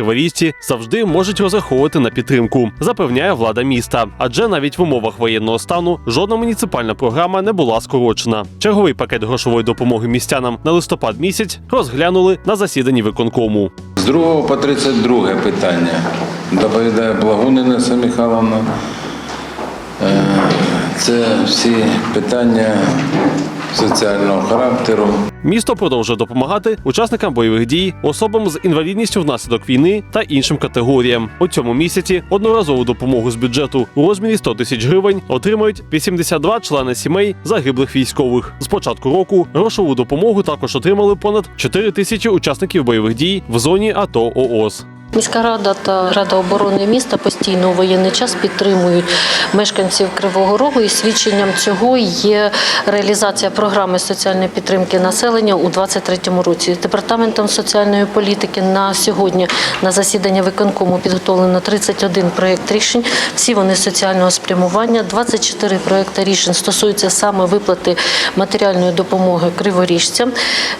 Криворізці завжди можуть розраховувати на підтримку, запевняє влада міста. Адже навіть в умовах воєнного стану жодна муніципальна програма не була скорочена. Черговий пакет грошової допомоги містянам на листопад місяць розглянули на засіданні виконкому. З 2 по 32 питання доповідає Благунина Михайловна. Е, Це всі питання соціального характеру. Місто продовжує допомагати учасникам бойових дій, особам з інвалідністю внаслідок війни та іншим категоріям. У цьому місяці одноразову допомогу з бюджету у розмірі 100 тисяч гривень отримають 82 члени сімей загиблих військових. З початку року грошову допомогу також отримали понад 4 тисячі учасників бойових дій в зоні АТО ООС. Міська рада та рада оборони міста постійно у воєнний час підтримують мешканців Кривого Рогу, і свідченням цього є реалізація програми соціальної підтримки населення у 2023 році. Департаментом соціальної політики на сьогодні на засідання виконкому підготовлено 31 проєкт рішень. Всі вони соціального спрямування. 24 проекти рішень стосуються саме виплати матеріальної допомоги криворіжцям.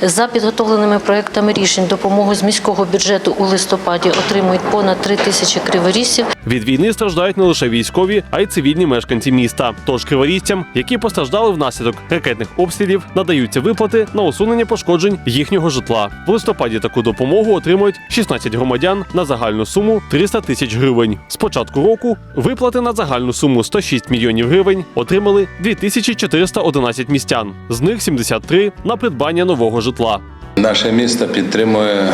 За підготовленими проектами рішень допомогу з міського бюджету у листопаді отримують понад 3 тисячі криворіжців. Від війни страждають не лише військові, а й цивільні мешканці міста. Тож криворізцям, які постраждали внаслідок ракетних обстрілів, надаються виплати на усунення пошкоджень їхнього житла. В листопаді таку допомогу отримують 16 громадян на загальну суму 300 тисяч гривень. З початку року виплати на загальну суму 106 мільйонів гривень отримали 2411 містян. З них 73 на придбання нового житла. Наше місто підтримує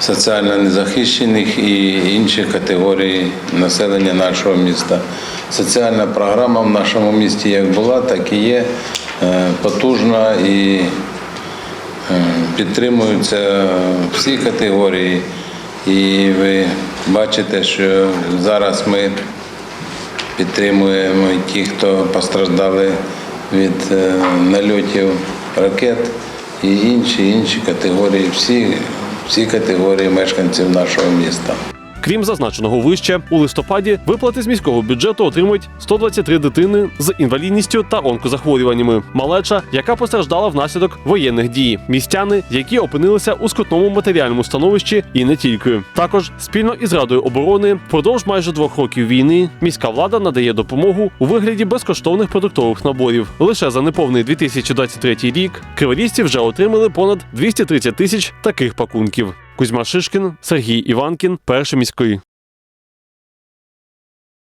соціально незахищених і інші категорії населення нашого міста. Соціальна програма в нашому місті як була, так і є е, потужна і е, підтримуються всі категорії. І ви бачите, що зараз ми підтримуємо ті, хто постраждали від е, нальотів ракет і інші інші категорії, всі, всі категорії мешканців нашого міста. Крім зазначеного вище, у листопаді виплати з міського бюджету отримують 123 дитини з інвалідністю та онкозахворюваннями. Малеча, яка постраждала внаслідок воєнних дій, містяни, які опинилися у скрутному матеріальному становищі, і не тільки. Також спільно із радою оборони впродовж майже двох років війни міська влада надає допомогу у вигляді безкоштовних продуктових наборів. Лише за неповний 2023 рік криворізці вже отримали понад 230 тисяч таких пакунків. Кузьма Шишкін, Сергій Іванкін, перший міський.